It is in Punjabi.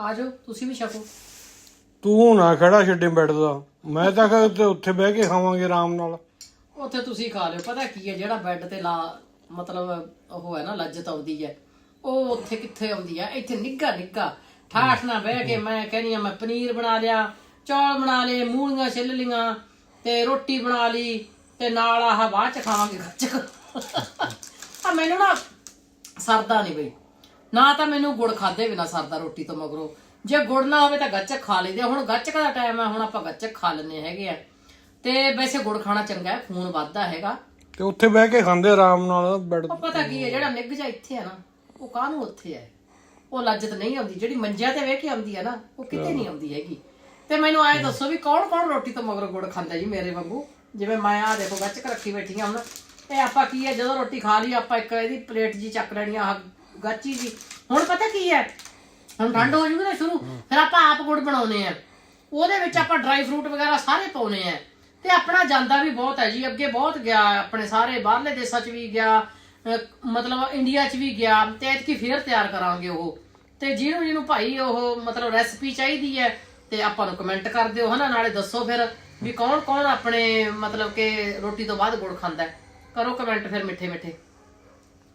ਆ ਜਾਓ ਤੁਸੀਂ ਵੀ ਛਕੋ। ਤੂੰ ਨਾ ਖੜਾ ਛੱਡੇ ਬੈੱਡ ਦਾ। ਮੈਂ ਤਾਂ ਕਹਾਂ ਤੇ ਉੱਥੇ ਬਹਿ ਕੇ ਖਾਵਾਂਗੇ ਆਰਾਮ ਨਾਲ। ਉੱਥੇ ਤੁਸੀਂ ਖਾ ਲਿਓ। ਪਤਾ ਕੀ ਹੈ ਜਿਹੜਾ ਬੈੱਡ ਤੇ ਲਾ ਮਤਲਬ ਉਹ ਹੈ ਨਾ ਲੱਜਤ ਆਉਂਦੀ ਹੈ। ਉਹ ਉੱਥੇ ਕਿੱਥੇ ਆਉਂਦੀ ਹੈ? ਇੱਥੇ ਨਿੱਗਾ ਨਿੱਗਾ ਠਾਠ ਨਾਲ ਬਹਿ ਕੇ ਮੈਂ ਕਹਿੰਦੀ ਆ ਮੈਂ ਪਨੀਰ ਬਣਾ ਲਿਆ ਚੌਲ ਬਣਾ ਲਏ ਮੂਲੀਆਂ ਛਿੱਲ ਲੀਆਂ ਤੇ ਰੋਟੀ ਬਣਾ ਲਈ ਤੇ ਨਾਲ ਆਹ ਬਾਅਦ ਚ ਖਾਵਾਂਗੇ। ਗੱਚਕ ਆ ਮੈਨੂੰ ਨਾ ਸਰਦਾ ਨਹੀਂ ਬਈ। ਨਾ ਤਾਂ ਮੈਨੂੰ ਗੁੜ ਖਾਦੇ ਬਿਨਾ ਸਰਦਾ ਰੋਟੀ ਤੋਂ ਮਗਰੋਂ। ਜੇ ਗੁੜ ਨਾ ਹੋਵੇ ਤਾਂ ਗੱਚਕ ਖਾ ਲਈਦੇ ਆ। ਹੁਣ ਗੱਚਕ ਦਾ ਟਾਈਮ ਹੈ ਹੁਣ ਆਪਾਂ ਗੱਚਕ ਖਾ ਲੈਂਦੇ ਹੈਗੇ ਆ। ਤੇ ਵੈਸੇ ਗੁੜ ਖਾਣਾ ਚੰਗਾ ਹੈ ਖੂਨ ਵੱਧਦਾ ਹੈਗਾ। ਤੇ ਉੱਥੇ ਬਹਿ ਕੇ ਖਾਂਦੇ ਆਰਾਮ ਨਾਲ ਬੈੱਡ ਉਹ ਪਤਾ ਕੀ ਹੈ ਜਿਹੜਾ ਨਿੱਘ ਜਾ ਇੱਥੇ ਹੈ ਨਾ ਉਹ ਕਾਹਨੂੰ ਉੱਥੇ ਹੈ ਉਹ ਲੱਜਤ ਨਹੀਂ ਆਉਂਦੀ। ਜਿਹੜੀ ਮੰਜਿਆਂ ਤੇ ਵੇਖ ਕੇ ਆਉਂਦੀ ਹੈ ਨਾ ਉਹ ਕਿਤੇ ਨਹੀਂ ਆਉਂਦੀ ਹੈਗੀ। ਤੇ ਮੈਨੂੰ ਐਂ ਦੱਸੋ ਵੀ ਕੌਣ ਕੌਣ ਰੋਟੀ ਤੋਂ ਮਗਰੋਂ ਗੁੜ ਖਾਂਦਾ ਜੀ ਮੇਰੇ ਵਾਂਗੂ? ਜਿਵੇਂ ਮੈਂ ਆ ਦੇਖੋ ਗੱਚਕ ਰੱਖੀ ਬੈਠੀ ਆ ਹੁਣ। ਇਹ ਆਪਾਂ ਕੀ ਹੈ ਜਦੋਂ ਰੋਟੀ ਖਾ ਲਈ ਆਪਾਂ ਇੱਕ ਇਹਦੀ ਪਲੇਟ ਜੀ ਚੱਕ ਲੈਣੀ ਆ ਗਾਚੀ ਜੀ। ਹੁਣ ਪਤਾ ਕੀ ਹੈ? ਹੁਣ ਠੰਡ ਹੋ ਜੂਗੀ ਨਾ ਸ਼ੁਰੂ, ਫਿਰ ਆਪਾਂ ਆਪ ਗੁੜ ਬਣਾਉਨੇ ਆ। ਉਹਦੇ ਵਿੱਚ ਆਪਾਂ ਡਰਾਈ ਫਰੂਟ ਵਗੈਰਾ ਸਾਰੇ ਪਾਉਨੇ ਆ। ਤੇ ਆਪਣਾ ਜਾਂਦਾ ਵੀ ਬਹੁਤ ਹੈ ਜੀ। ਅੱਗੇ ਬਹੁਤ ਗਿਆ ਆਪਣੇ ਸਾਰੇ, ਬਾਹਰਲੇ ਦੇਸ਼ਾਂ 'ਚ ਵੀ ਗਿਆ ਮਤਲਬ ਇੰਡੀਆ 'ਚ ਵੀ ਗਿਆ। ਤੇ ਐਤਕੀ ਫੇਰ ਤਿਆਰ ਕਰਾਂਗੇ ਉਹ। ਤੇ ਜਿਹਨੂੰ ਜਿਹਨੂੰ ਭਾਈ ਉਹ ਮਤਲਬ ਰੈਸਪੀ ਚਾਹੀਦੀ ਹੈ, ਤੇ ਆਪਾਂ ਨੂੰ ਕਮੈਂਟ ਕਰ ਦਿਓ, ਹਨਾ? ਨਾਲੇ ਦੱਸੋ ਫਿਰ ਵੀ ਕੌਣ ਕੌਣ ਆਪਣੇ ਮਤਲਬ ਕਿ ਰੋਟੀ ਤੋਂ ਬਾਅਦ ਗੁੜ ਖਾਂਦਾ ਹੈ। ਕਰੋ ਕਮੈਂਟ ਫਿਰ ਮਿੱਠੇ ਮਿੱਠੇ।